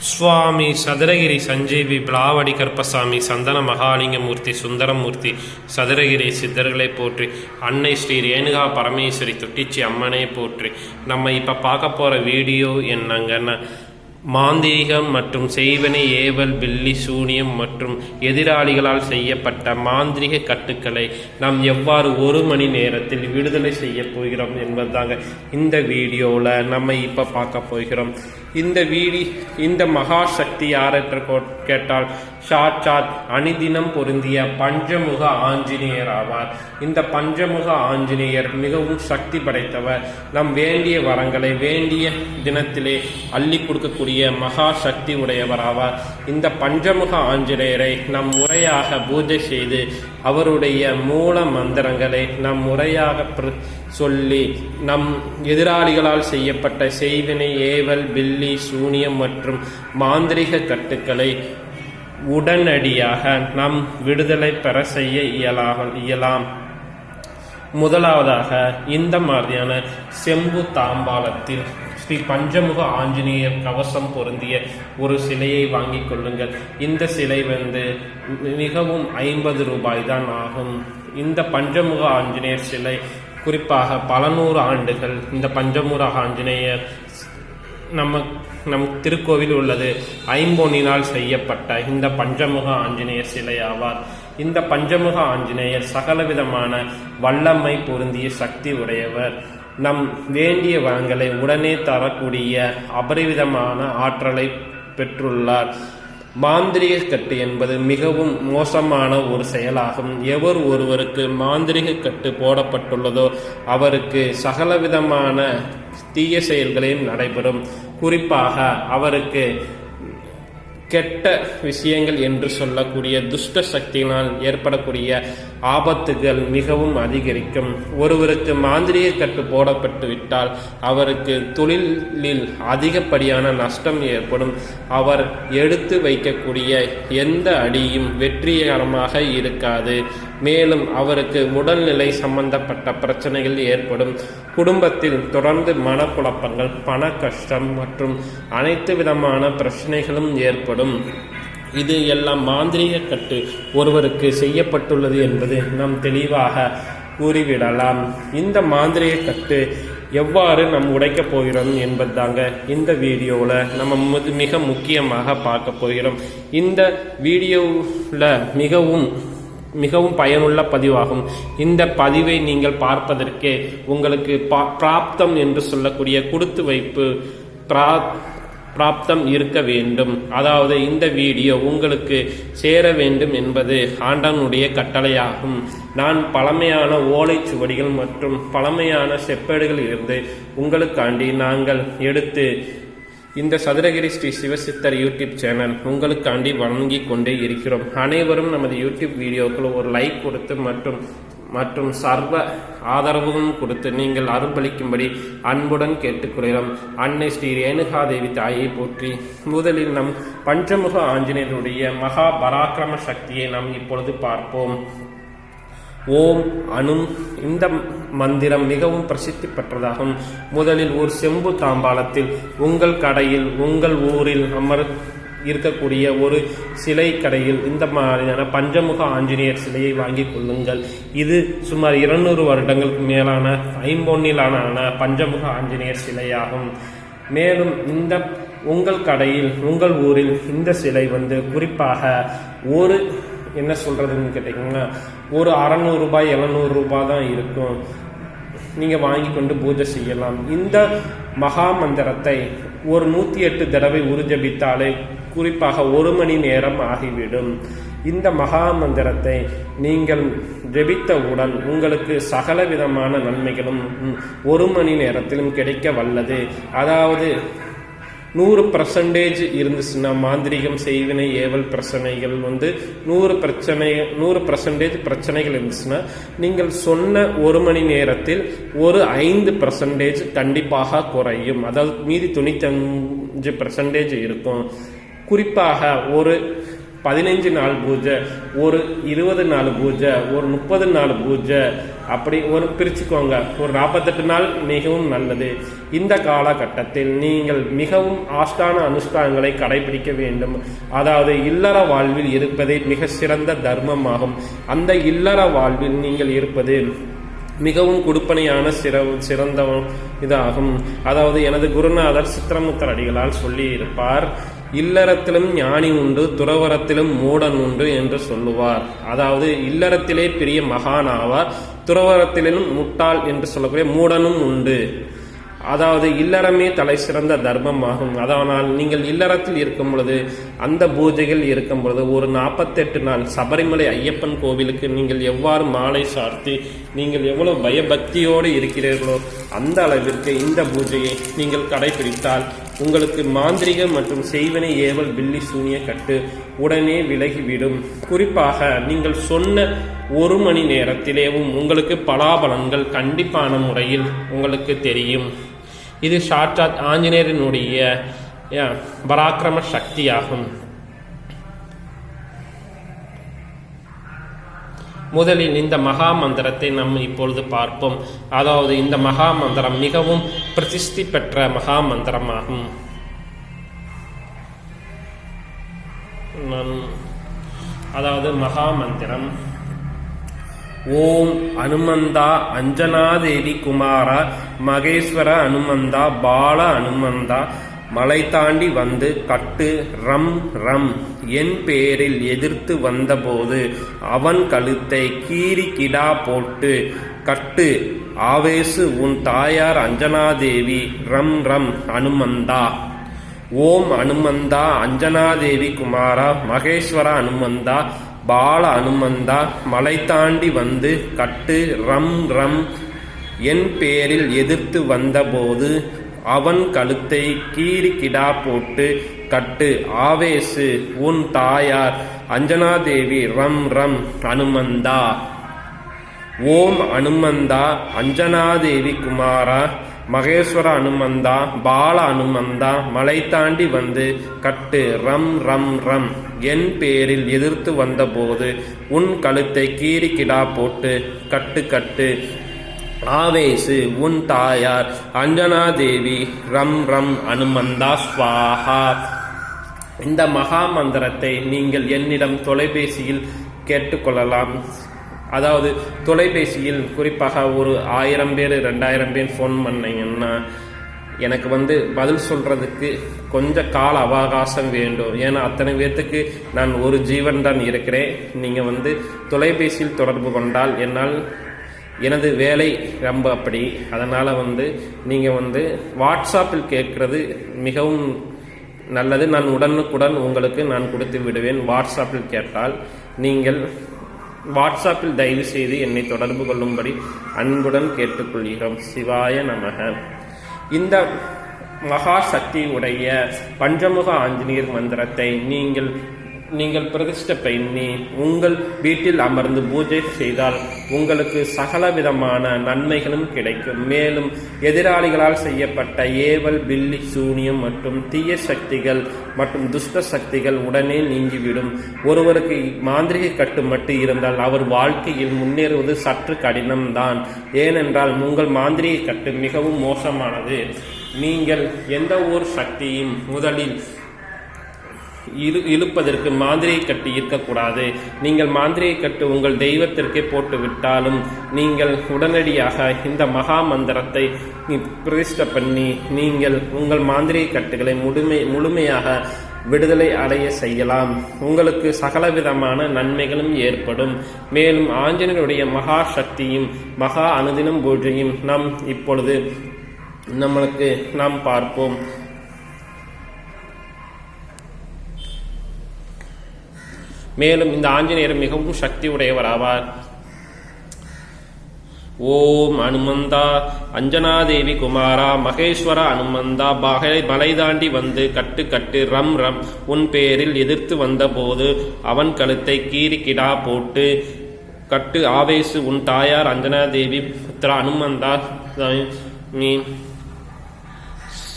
சுவாமி சதுரகிரி சஞ்சீவி பிளாவடி கற்பசாமி சந்தன மகாலிங்கமூர்த்தி சுந்தரமூர்த்தி சதுரகிரி சித்தர்களை போற்றி அன்னை ஸ்ரீ ரேணுகா பரமேஸ்வரி தொட்டிச்சி அம்மனை போற்றி நம்ம இப்போ பார்க்க போகிற வீடியோ என்னங்கன்னா மாந்திரீகம் மற்றும் செய்வனை ஏவல் பில்லி சூனியம் மற்றும் எதிராளிகளால் செய்யப்பட்ட மாந்திரிக கட்டுக்களை நாம் எவ்வாறு ஒரு மணி நேரத்தில் விடுதலை செய்ய போகிறோம் என்பதுதாங்க இந்த வீடியோவில் நம்ம இப்போ பார்க்க போகிறோம். இந்த வீடி இந்த மகா சக்தி கோ- கேட்டால் சாட்சாத் அணிதினம் பொருந்திய பஞ்சமுக ஆஞ்சநேயர் ஆவார் இந்த பஞ்சமுக ஆஞ்சநேயர் மிகவும் சக்தி படைத்தவர். நம் வேண்டிய வரங்களை வேண்டிய தினத்திலே அள்ளி கொடுக்கக்கூடிய மகா சக்தி உடையவர் ஆவார் இந்த பஞ்சமுக ஆஞ்சநேயரை நம் முறையாக பூஜை செய்து அவருடைய மூல மந்திரங்களை நம் முறையாக சொல்லி நம் எதிராளிகளால் செய்யப்பட்ட செய்வினை ஏவல் பில்லி சூனியம் மற்றும் மாந்திரிக கட்டுக்களை உடனடியாக நம் விடுதலை பெற செய்ய இயலாமல் இயலாம். முதலாவதாக இந்த மாதிரியான செம்பு தாம்பாளத்தில் ஸ்ரீ பஞ்சமுக ஆஞ்சநேயர் கவசம் பொருந்திய ஒரு சிலையை வாங்கிக் கொள்ளுங்கள். இந்த சிலை வந்து மிகவும் ஐம்பது ரூபாய் தான் ஆகும். இந்த பஞ்சமுக ஆஞ்சநேயர் சிலை குறிப்பாக பல நூறு ஆண்டுகள் இந்த பஞ்சமுக ஆஞ்சநேயர் நம்ம நம் திருக்கோவில் உள்ளது. ஐம்பொன்னினால் செய்யப்பட்ட இந்த பஞ்சமுக ஆஞ்சநேயர் சிலை ஆவார் இந்த பஞ்சமுக ஆஞ்சநேயர் சகலவிதமான வல்லமை பொருந்திய சக்தி உடையவர். நம் வேண்டிய வரங்களை உடனே தரக்கூடிய அபரிவிதமான ஆற்றலை பெற்றுள்ளார். மாந்திரிக கட்டு என்பது மிகவும் மோசமான ஒரு செயலாகும். எவர் ஒருவருக்கு மாந்திரிக கட்டு போடப்பட்டுள்ளதோ அவருக்கு சகலவிதமான தீய செயல்களையும் நடைபெறும். குறிப்பாக அவருக்கு கெட்ட விஷயங்கள் என்று சொல்லக்கூடிய துஷ்ட சக்தியினால் ஏற்படக்கூடிய ஆபத்துகள் மிகவும் அதிகரிக்கும். ஒருவருக்கு மாந்திரிய கட்டு போடப்பட்டு விட்டால் அவருக்கு தொழிலில் அதிகப்படியான நஷ்டம் ஏற்படும். அவர் எடுத்து வைக்கக்கூடிய எந்த அடியும் வெற்றிகரமாக இருக்காது. மேலும் அவருக்கு உடல்நிலை சம்பந்தப்பட்ட பிரச்சனைகள் ஏற்படும். குடும்பத்தில் தொடர்ந்து மனக்குழப்பங்கள் பண கஷ்டம் மற்றும் அனைத்து விதமான பிரச்சனைகளும் ஏற்படும். இது எல்லாம் மாந்திரீக கட்டு ஒருவருக்கு செய்யப்பட்டுள்ளது என்பது நாம் தெளிவாக கூறிவிடலாம். இந்த மாந்திரிய கட்டு எவ்வாறு நம் உடைக்கப் போகிறோம் என்பது தாங்க இந்த வீடியோவில் நம்ம மிக முக்கியமாக பார்க்க போகிறோம். இந்த வீடியோவில் மிகவும் மிகவும் பயனுள்ள பதிவாகும். இந்த பதிவை நீங்கள் பார்ப்பதற்கே உங்களுக்கு பா- பிராப்தம் என்று சொல்லக்கூடிய கொடுத்து வைப்பு பிரா பிராப்தம் இருக்க வேண்டும். அதாவது இந்த வீடியோ உங்களுக்கு சேர வேண்டும் என்பது ஆண்டனுடைய கட்டளையாகும். நான் பழமையான ஓலைச்சுவடிகள் மற்றும் பழமையான செப்பேடுகளில் இருந்து உங்களுக்காண்டி நாங்கள் எடுத்து இந்த சதுரகிரி ஸ்ரீ சிவசித்தர் யூடியூப் சேனல் உங்களுக்காண்டி வழங்கி கொண்டே இருக்கிறோம். அனைவரும் நமது யூடியூப் வீடியோக்கள் ஒரு லைக் கொடுத்து மற்றும் மற்றும் சர்வ ஆதரவும் கொடுத்து நீங்கள் அருள்பளிக்கும்படி அன்புடன் கேட்டுக்கொள்கிறோம். அன்னை ஸ்ரீ ரேணுகாதேவி தாயை போற்றி முதலில் நம் பஞ்சமுக ஆஞ்சநேயருடைய மகா பராக்கிரம சக்தியை நாம் இப்பொழுது பார்ப்போம். ஓம் அணும் இந்த மந்திரம் மிகவும் பிரசித்தி பெற்றதாகும். முதலில் ஒரு செம்பு தாம்பாளத்தில் உங்கள் கடையில் உங்கள் ஊரில் அமர் இருக்கக்கூடிய ஒரு சிலை கடையில் இந்த மாதிரியான பஞ்சமுக ஆஞ்சநேயர் சிலையை வாங்கிக் கொள்ளுங்கள். இது சுமார் இருநூறு வருடங்களுக்கு மேலான ஐம்பொன்னிலான பஞ்சமுக ஆஞ்சநேயர் சிலையாகும். மேலும் இந்த உங்கள் கடையில் உங்கள் ஊரில் இந்த சிலை வந்து குறிப்பாக ஒரு என்ன சொல்கிறதுன்னு கேட்டிங்கன்னா ஒரு அறநூறு எழுநூறுரூபா எழுநூறு தான் இருக்கும். நீங்கள் வாங்கி கொண்டு பூஜை செய்யலாம். இந்த மகா மந்திரத்தை ஒரு நூற்றி எட்டு தடவை உறுஜபித்தாலே குறிப்பாக ஒரு மணி நேரம் ஆகிவிடும். இந்த மகா மந்திரத்தை நீங்கள் ஜெபித்தவுடன் உங்களுக்கு சகல விதமான நன்மைகளும் ஒரு மணி நேரத்திலும் கிடைக்க வல்லது. அதாவது நூறு பர்சன்டேஜ் இருந்துச்சுன்னா மாந்திரிகம் செய்வினை ஏவல் பிரச்சனைகள் வந்து நூறு பிரச்சனை நூறு பர்சன்டேஜ் பிரச்சனைகள் இருந்துச்சுன்னா நீங்கள் சொன்ன ஒரு மணி நேரத்தில் ஒரு ஐந்து பர்சன்டேஜ் கண்டிப்பாக குறையும். அதாவது மீதி தொண்ணூத்தஞ்சு பர்சன்டேஜ் இருக்கும். குறிப்பாக ஒரு பதினைஞ்சு நாள் பூஜை ஒரு இருபது நாள் பூஜை ஒரு முப்பது நாள் பூஜை அப்படி ஒரு பிரிச்சுக்கோங்க. ஒரு நாற்பத்தெட்டு நாள் மிகவும் நல்லது. இந்த காலகட்டத்தில் நீங்கள் மிகவும் ஆஷ்டான அனுஷ்டானங்களை கடைபிடிக்க வேண்டும். அதாவது இல்லற வாழ்வில் இருப்பதே மிக சிறந்த தர்மமாகும். அந்த இல்லற வாழ்வில் நீங்கள் இருப்பது மிகவும் கொடுப்பனையான சிற சிறந்த இதாகும். அதாவது எனது குருநாதர் சித்திரமுத்தர் அடிகளால் சொல்லியிருப்பார் இல்லறத்திலும் ஞானி உண்டு துறவரத்திலும் மூடன் உண்டு என்று சொல்லுவார். அதாவது இல்லறத்திலே பெரிய மகான் ஆவார் துறவரத்திலும் முட்டாள் என்று சொல்லக்கூடிய மூடனும் உண்டு. அதாவது இல்லறமே தலை சிறந்த தர்மமாகும். அதனால் நீங்கள் இல்லறத்தில் இருக்கும் பொழுது அந்த பூஜைகள் இருக்கும் பொழுது ஒரு நாற்பத்தெட்டு நாள் சபரிமலை ஐயப்பன் கோவிலுக்கு நீங்கள் எவ்வாறு மாலை சார்த்தி நீங்கள் எவ்வளவு பயபக்தியோடு இருக்கிறீர்களோ அந்த அளவிற்கு இந்த பூஜையை நீங்கள் கடைபிடித்தால் உங்களுக்கு மாந்திரிக மற்றும் செய்வனை ஏவல் பில்லி சூனிய கட்டு உடனே விலகிவிடும். குறிப்பாக நீங்கள் சொன்ன ஒரு மணி நேரத்திலேவும் உங்களுக்கு பலாபலன்கள் கண்டிப்பான முறையில் உங்களுக்கு தெரியும். இது சாட்சாத் ஆஞ்சநேயரினுடைய பராக்கிரம சக்தியாகும். முதலில் இந்த மகா மந்திரத்தை நாம் இப்பொழுது பார்ப்போம். அதாவது இந்த மகா மந்திரம் மிகவும் பிரதிஷ்டி பெற்ற மகா மந்திரமாகும் அதாவது மகா மந்திரம் ஓம் அனுமந்தா அஞ்சனாதேவி குமாரா மகேஸ்வர அனுமந்தா பால அனுமந்தா மலை தாண்டி வந்து கட்டு ரம் ரம். என் பேரில் எதிர்த்து வந்தபோது அவன் கழுத்தை கீறி கிடா போட்டு கட்டு ஆவேசு உன் தாயார் அஞ்சனாதேவி ரம் ரம் அனுமந்தா. ஓம் அனுமந்தா அஞ்சனாதேவி குமாரா மகேஸ்வர அனுமந்தா பால அனுமந்தா மலை தாண்டி வந்து கட்டு ரம் ரம். என் பேரில் எதிர்த்து வந்தபோது அவன் கழுத்தை கீறி கிடா போட்டு கட்டு ஆவேசு உன் தாயார் அஞ்சனாதேவி ரம் ரம் அனுமந்தா. ஓம் அனுமந்தா அஞ்சனாதேவி குமாரா மகேஸ்வர அனுமந்தா பால அனுமந்தா மலை தாண்டி வந்து கட்டு ரம் ரம் ரம் என் பேரில் எதிர்த்து வந்தபோது உன் கழுத்தை கீறி கிடா போட்டு கட்டு கட்டு. ஆவேசு உன் தாயார் அஞ்சனாதேவி ரம் ரம் அனுமந்தா ஸ்வாஹா. இந்த மகா மந்திரத்தை நீங்கள் என்னிடம் தொலைபேசியில் கேட்டுக்கொள்ளலாம். அதாவது தொலைபேசியில் குறிப்பாக ஒரு ஆயிரம் பேர் ரெண்டாயிரம் பேர் ஃபோன் பண்ணீங்கன்னா எனக்கு வந்து பதில் சொல்கிறதுக்கு கொஞ்சம் கால அவகாசம் வேண்டும். ஏன்னா அத்தனை பேர்த்துக்கு நான் ஒரு ஜீவன் தான் இருக்கிறேன். நீங்கள் வந்து தொலைபேசியில் தொடர்பு கொண்டால் என்னால் எனது வேலை ரொம்ப அப்படி. அதனால் வந்து நீங்கள் வந்து வாட்ஸ்அப்பில் கேட்குறது மிகவும் நல்லது நான் உடனுக்குடன் உங்களுக்கு நான் கொடுத்து விடுவேன். வாட்ஸ்அப்பில் கேட்டால் நீங்கள் வாட்ஸ்அப்பில் தயவு செய்து என்னை தொடர்பு கொள்ளும்படி அன்புடன் கேட்டுக்கொள்கிறோம். சிவாய நமக. இந்த மகா சக்தி உடைய பஞ்சமுக ஆஞ்சநேயர் மந்திரத்தை நீங்கள் நீங்கள் பிரதிஷ்ட பண்ணி உங்கள் வீட்டில் அமர்ந்து பூஜை செய்தால் உங்களுக்கு சகல விதமான நன்மைகளும் கிடைக்கும். மேலும் எதிராளிகளால் செய்யப்பட்ட ஏவல் பில்லி சூனியம் மற்றும் தீய சக்திகள் மற்றும் துஷ்ட சக்திகள் உடனே நீங்கிவிடும். ஒருவருக்கு மாந்திரிக கட்டு மட்டும் இருந்தால் அவர் வாழ்க்கையில் முன்னேறுவது சற்று கடினம்தான். ஏனென்றால் உங்கள் மாந்திரிக கட்டு மிகவும் மோசமானது. நீங்கள் எந்த ஒரு சக்தியும் முதலில் இரு இழுப்பதற்கு மாந்திரிகை கட்டு இருக்கக்கூடாது. நீங்கள் மாந்திரிகை கட்டு உங்கள் தெய்வத்திற்கே போட்டு விட்டாலும் நீங்கள் உடனடியாக இந்த மகா மந்திரத்தை பிரதிஷ்ட பண்ணி நீங்கள் உங்கள் மாந்திரிகை கட்டுகளை முழுமை முழுமையாக விடுதலை அடைய செய்யலாம். உங்களுக்கு சகலவிதமான நன்மைகளும் ஏற்படும். மேலும் ஆஞ்சநேயருடைய மகா சக்தியும் மகா அனுதினம் பூஜையும் நாம் இப்பொழுது நம்மளுக்கு நாம் பார்ப்போம். மேலும் இந்த ஆஞ்சநேயர் மிகவும் சக்தி உடையவராவார் ஓம் அனுமந்தா அஞ்சனாதேவி குமாரா மகேஸ்வர அனுமந்தா பகை மலை தாண்டி வந்து கட்டு கட்டு ரம் ரம் உன் பேரில் எதிர்த்து வந்தபோது அவன் கழுத்தை கீறி கிடா போட்டு கட்டு ஆவேசு உன் தாயார் அஞ்சனாதேவி புத்திரா அனுமந்தா நீ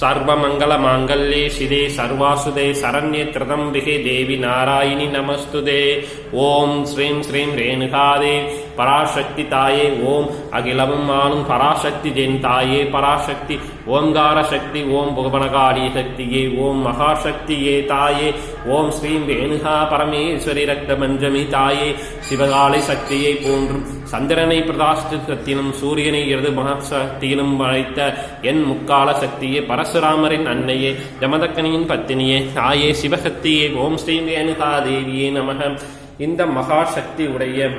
சர்வமங்கள மாங்கல்யே சிதே சர்வாசுதே சரண்யே திரதம்பிகே தேவி நாராயணி நமஸ்துதே. ஓம் ஸ்ரீம் ஸ்ரீம் ரேணுகாதே. பராசக்தி தாயே ஓம். அகிலமும் ஆளும் பராசக்தி ஜென் தாயே பராசக்தி. ஓம்கார சக்தி ஓம் புகவனகாரி சக்தியே ஓம் மகாசக்தியே தாயே. ஓம் ஸ்ரீம் வேணுகா பரமேஸ்வரி ரக்த மஞ்சமி தாயே. சிவகாலை சக்தியை போன்றும் சந்திரனை பிரதாஷ்டத்தினும் சூரியனை இடது மகாசக்தியிலும் அழைத்த என் முக்கால சக்தியே பரசுராமரின் அன்னையே ஜமதக்கனியின் பத்தினியே தாயே சிவசக்தியே ஓம் ஸ்ரீம் வேணுகா தேவியே நமக. இந்த மகாசக்தி உடைய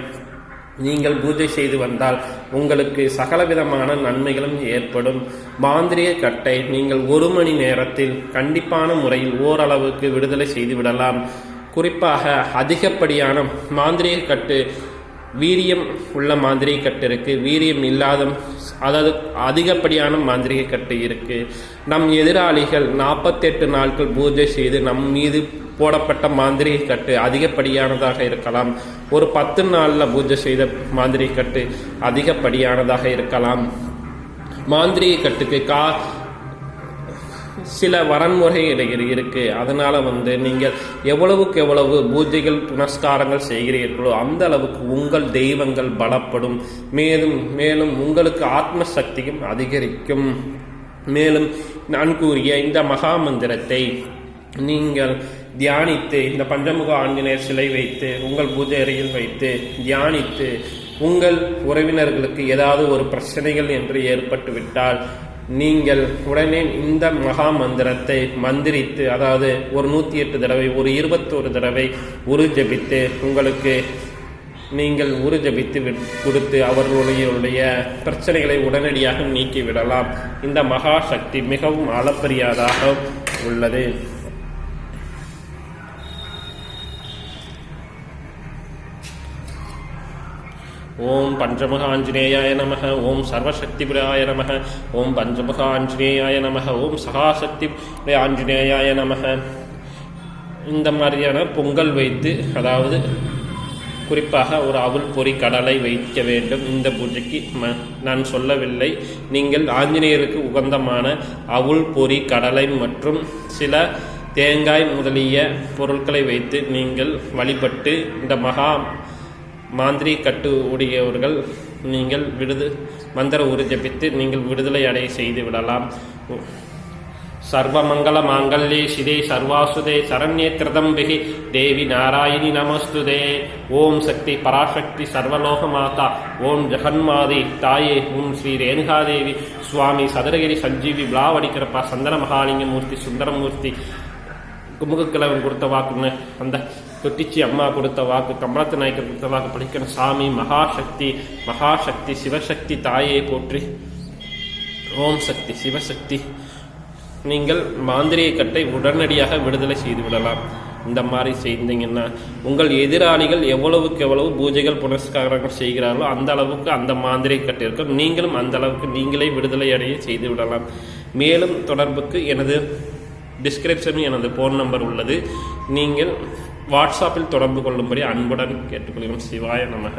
நீங்கள் பூஜை செய்து வந்தால் உங்களுக்கு சகலவிதமான நன்மைகளும் ஏற்படும். மாந்திரிய கட்டை நீங்கள் ஒரு மணி நேரத்தில் கண்டிப்பான முறையில் ஓரளவுக்கு விடுதலை செய்து விடலாம். குறிப்பாக அதிகப்படியான மாந்திரிய கட்டு வீரியம் உள்ள மாந்திரிக கட்டு இருக்குது வீரியம் இல்லாத அதாவது அதிகப்படியான மாந்திரிக கட்டு இருக்குது நம் எதிராளிகள் நாற்பத்தெட்டு நாட்கள் பூஜை செய்து நம் மீது போடப்பட்ட மாந்திரிக கட்டு அதிகப்படியானதாக இருக்கலாம். ஒரு பத்து நாளில் பூஜை செய்த மாந்திரிக கட்டு அதிகப்படியானதாக இருக்கலாம். மாந்திரிக கட்டுக்கு கா சில வரன்முறைகள் இருக்குது அதனால் வந்து நீங்கள் எவ்வளவுக்கு எவ்வளவு பூஜைகள் புனஸ்காரங்கள் செய்கிறீர்களோ அந்த அளவுக்கு உங்கள் தெய்வங்கள் பலப்படும். மேலும் மேலும் உங்களுக்கு ஆத்ம சக்தியும் அதிகரிக்கும். மேலும் நான் கூறிய இந்த மகா மந்திரத்தை நீங்கள் தியானித்து இந்த பஞ்சமுக ஆஞ்சநேயர் சிலை வைத்து உங்கள் பூஜை அறையில் வைத்து தியானித்து உங்கள் உறவினர்களுக்கு ஏதாவது ஒரு பிரச்சனைகள் என்று ஏற்பட்டுவிட்டால் நீங்கள் உடனே இந்த மகா மந்திரத்தை மந்திரித்து அதாவது ஒரு நூற்றி எட்டு தடவை ஒரு இருபத்தோரு தடவை உரு ஜபித்து உங்களுக்கு நீங்கள் உரு ஜபித்து விட்- கொடுத்து அவர்களுடைய பிரச்சனைகளை உடனடியாக நீக்கிவிடலாம். இந்த மகா சக்தி மிகவும் அளப்பரியாதாக உள்ளது. ஓம் பஞ்சமுகாஞ்சநேயாய நம ஓம் சர்வசக்திபுராய நம ஓம் பஞ்சமுகாஞ்சநேயாய நம ஓம் சகாசக்தி ஆஞ்சநேயாய நம இந்த மாதிரியான பொங்கல் வைத்து அதாவது குறிப்பாக ஒரு அவுள் பொறி கடலை வைக்க வேண்டும். இந்த பூஜைக்கு ம நான் சொல்லவில்லை. நீங்கள் ஆஞ்சநேயருக்கு உகந்தமான அவுள் பொறி கடலை மற்றும் சில தேங்காய் முதலிய பொருட்களை வைத்து நீங்கள் வழிபட்டு இந்த மகா மாந்திரி கட்டு உடையவர்கள் நீங்கள் விடுது மந்திர உரு ஜபித்து நீங்கள் விடுதலை அடைய செய்து விடலாம். சர்வமங்கள மாங்கல்யே சிதே சர்வாசுதே சரண்யே திரதம்பிகி தேவி நாராயணி நமஸ்துதே. ஓம் சக்தி பராசக்தி சர்வலோக மாதா ஓம் ஜெகன்மாதி தாயே ஓம் ஸ்ரீ ரேணுகாதேவி. சுவாமி சதுரகிரி சஞ்சீவி விழாவடிக்கிறப்பா சந்தன மகாலிங்க மூர்த்தி சுந்தரமூர்த்தி குமுகக்கிழவன் கொடுத்த வாக்குன்னு அந்த தொட்டிச்சி அம்மா கொடுத்த வாக்கு கமலத்து நாயக்கர் கொடுத்த வாக்கு படிக்கணும் சாமி மகாசக்தி மகாசக்தி சிவசக்தி தாயை போற்றி. ஓம் சக்தி சிவசக்தி. நீங்கள் மாந்திரிய கட்டை உடனடியாக விடுதலை செய்து விடலாம். இந்த மாதிரி செய்தீங்கன்னா உங்கள் எதிராளிகள் எவ்வளவுக்கு எவ்வளவு பூஜைகள் புனஸ்காரங்கள் செய்கிறார்களோ அந்த அளவுக்கு அந்த மாந்திரிய கட்டிருக்கும் நீங்களும் அந்த அளவுக்கு நீங்களே விடுதலை அடைய செய்து விடலாம். மேலும் தொடர்புக்கு எனது டிஸ்கிரிப்ஷனில் எனது ஃபோன் நம்பர் உள்ளது. நீங்கள் வாட்ஸ்அப்பில் தொடர்பு கொள்ளும்படி அன்புடன் கேட்டுக்கொள்கிறோம். சிவாய நமக.